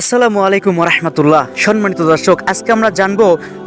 আসসালামু আলাইকুম রহমতুল্লাহ সম্মানিত দর্শক, আজকে আমরা জানব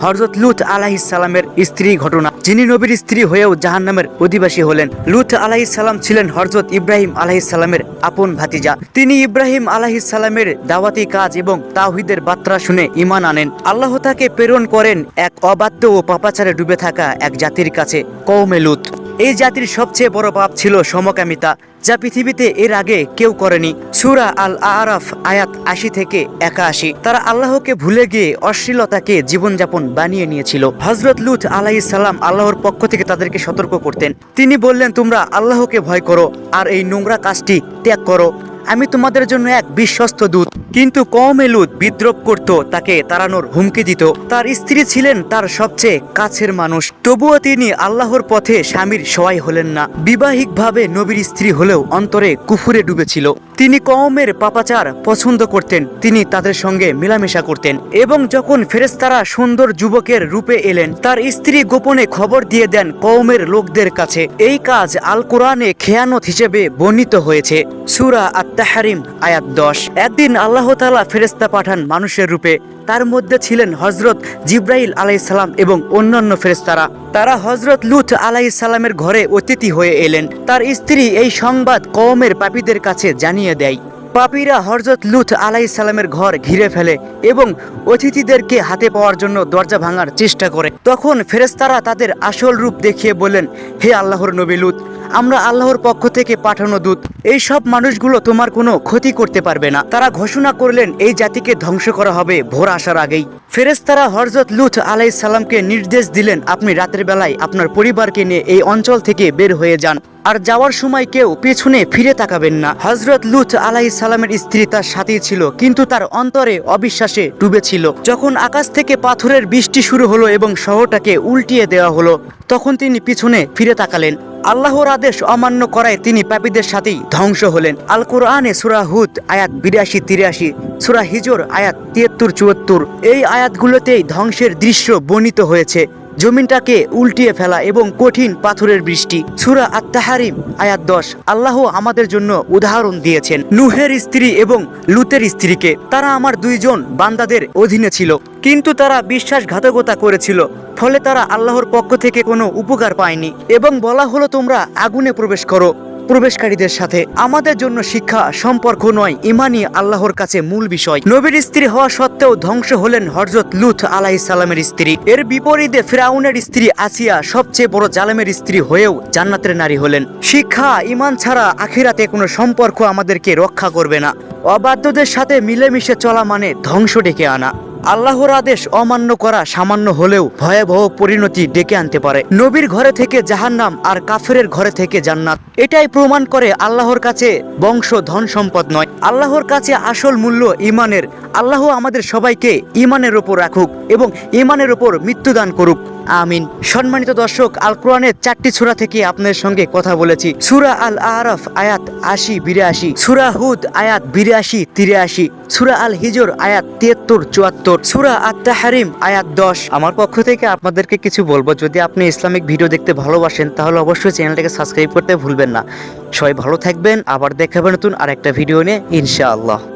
হরজত লুত আলাহিস সালামের স্ত্রী ঘটনা। যিনি নবীর স্ত্রী হয়েও জাহান্নামের অধিবাসী হলেন। লুত আলাহিস সালাম ছিলেন হরজত ইব্রাহিম আলাহিস সালামের আপন ভাতিজা। তিনি ইব্রাহিম আলাহিস সালামের দাওয়াতি কাজ এবং তাহিদের বার্তা শুনে ইমান আনেন। আল্লাহ তাকে প্রেরণ করেন এক অবাধ্য ও পাপাচারে ডুবে থাকা এক জাতির কাছে কৌমে লুত। এই জাতির সবচেয়ে বড় পাপ ছিল সমকামিতা, যা পৃথিবীতে এর আগে কেউ করেনি। সুরা আল আরাফ আয়াত আশি থেকে একাশি। তারা আল্লাহকে ভুলে গিয়ে অশ্লীলতাকে জীবনযাপন বানিয়ে নিয়েছিল। হজরত লুত আলাহি সাল্লাম আল্লাহর পক্ষ থেকে তাদেরকে সতর্ক করতেন। তিনি বললেন, তোমরা আল্লাহকে ভয় করো, আর এই নোংরা কাজটি ত্যাগ করো। আমি তোমাদের জন্য এক বিশ্বস্ত দূত। কিন্তু কমে লুত বিদ্রোপ করত, তাকে তাড়ানোর হুমকি দিত। তার স্ত্রী ছিলেন তার সবচেয়ে কাছের মানুষ। তবুও তিনি আল্লাহর পথে স্বামীর সহায় হলেন না। বিবাহিকভাবে নবীর স্ত্রী হলেও অন্তরে কুফুরে ডুবেছিল। তিনি কওমের পাপাচার পছন্দ করতেন, তিনি তাদের সঙ্গে মেলামেশা করতেন এবং যখন ফেরেস্তারা সুন্দর যুবকের রূপে এলেন, তার স্ত্রী গোপনে খবর দিয়ে দেন কওমের লোকদের কাছে। এই কাজ আল কোরআনে খেয়ানত হিসেবে বর্ণিত হয়েছে। সুরা আত্মাহারিম আয়াত দশ। একদিন আল্লাহ তালা ফেরেস্তা পাঠান মানুষের রূপে। তার মধ্যে ছিলেন হজরত জিব্রাইল আলাইসালাম এবং অন্যান্য ফেরেস্তারা তারা হজরত লুথ আলাইসালামের ঘরে অতিথি হয়ে এলেন। তার স্ত্রী এই সংবাদ কওমের পাপীদের কাছে জানিয়ে দেয়। পাপীরা হরজত লুথ আলাই সালামের ঘর ঘিরে ফেলে এবং অতিথিদেরকে হাতে পাওয়ার জন্য দরজা ভাঙার চেষ্টা করে। তখন ফেরেস্তারা তাদের আসল রূপ দেখিয়ে বললেন, হে আল্লাহর নবী লুত, আমরা আল্লাহর পক্ষ থেকে পাঠানো দূত। এই সব মানুষগুলো তোমার কোনো ক্ষতি করতে পারবে না। তারা ঘোষণা করলেন, এই জাতিকে ধ্বংস করা হবে ভোর আসার আগেই। ফেরেস্তারা হরজত লুথ আলাই সালামকে নির্দেশ দিলেন, আপনি রাতের বেলায় আপনার পরিবারকে নিয়ে এই অঞ্চল থেকে বের হয়ে যান। আর যাওয়ার সময় কেউ পেছনে ফিরে তাকাবেন না। হজরত লুথ আলাই সালামের স্ত্রী তার সাথেই ছিল, কিন্তু তার অন্তরে অবিশ্বাসে ডুবেছিল। যখন আকাশ থেকে পাথরের বৃষ্টি শুরু হলো এবং শহরটাকে উল্টিয়ে দেওয়া হলো, তখন তিনি পিছনে ফিরে তাকালেন। আল্লাহর আদেশ অমান্য করায় তিনি পাপীদের সাথেই ধ্বংস হলেন। আল কোরআনে সুরা হুদ, আয়াত বিরাশি, তিরাশি, সুরা হিজর, আয়াত তিয়াত্তর, চুয়াত্তর, এই আয়াতগুলোতেই ধ্বংসের দৃশ্য বর্ণিত হয়েছে। জমিনটাকে উল্টিয়ে ফেলা এবং কঠিন পাথরের বৃষ্টি। সুরা আত্মাহারিম আয়াত দশ। আল্লাহ আমাদের জন্য উদাহরণ দিয়েছেন। নুহের স্ত্রী এবং লুতের স্ত্রীকে। তারা আমার দুইজন বান্দাদের অধীনে ছিল। কিন্তু তারা বিশ্বাসঘাতকতা করেছিল। ফলে তারা আল্লাহর পক্ষ থেকে কোনো উপকার পায়নি। এবং বলা হলো, তোমরা আগুনে প্রবেশ করো। প্রবেশকারীদের সাথে। আমাদের জন্য শিক্ষা সম্পর্ক নয়, ইমানই আল্লাহর কাছে মূল বিষয়। নবীর স্ত্রী হওয়া সত্ত্বেও ধ্বংস হলেন হরজত লুথ আলাহি সালামের স্ত্রী। এর বিপরীতে ফেরাউনের স্ত্রী আসিয়া সবচেয়ে বড় জালেমের স্ত্রী হয়েও জান্নাতের নারী হলেন। শিক্ষা, ইমান ছাড়া আখিরাতে কোনো সম্পর্ক আমাদেরকে রক্ষা করবে না। অবাধ্যদের সাথে মিলেমিশে চলা মানে ধ্বংস ডেকে আনা। আল্লাহর আদেশ অমান্য করা সামান্য হলেও ভয়াবহ পরিণতি ডেকে আনতে পারে। নবীর ঘরে থেকে জাহান্নাম আর কাফেরের ঘরে থেকে জান্নাত। এটাই প্রমাণ করে আল্লাহর কাছে বংশ ধন সম্পদ নয়। আল্লাহর কাছে আসল মূল্য ইমানের। আল্লাহ আমাদের সবাইকে ইমানের ওপর রাখুক এবং ইমানের ওপর মৃত্যুদান করুক। আমিন। সম্মানিত দর্শক আল কোরআনের চারটি সূরা থেকে আপনাদের সঙ্গে কথা বলেছি। সুরা আল আরফ আয়াত আশি, বিরাশি। সুরা হুদ, আয়াত বিরাশি, তিরাশি। সুরা আল হিজর আয়াত তিয়াত্তর, চুয়াত্তর। সুরা আত হারিম আয়াত দশ। আমার পক্ষ থেকে আপনাদেরকে কিছু বলব, যদি আপনি ইসলামিক ভিডিও দেখতে ভালোবাসেন, তাহলে অবশ্যই চ্যানেলটাকে সাবস্ক্রাইব করতে ভুলবেন না। সবাই ভালো থাকবেন, আবার দেখাবেন নতুন আর একটা ভিডিও নিয়ে, ইনশাআল্লাহ।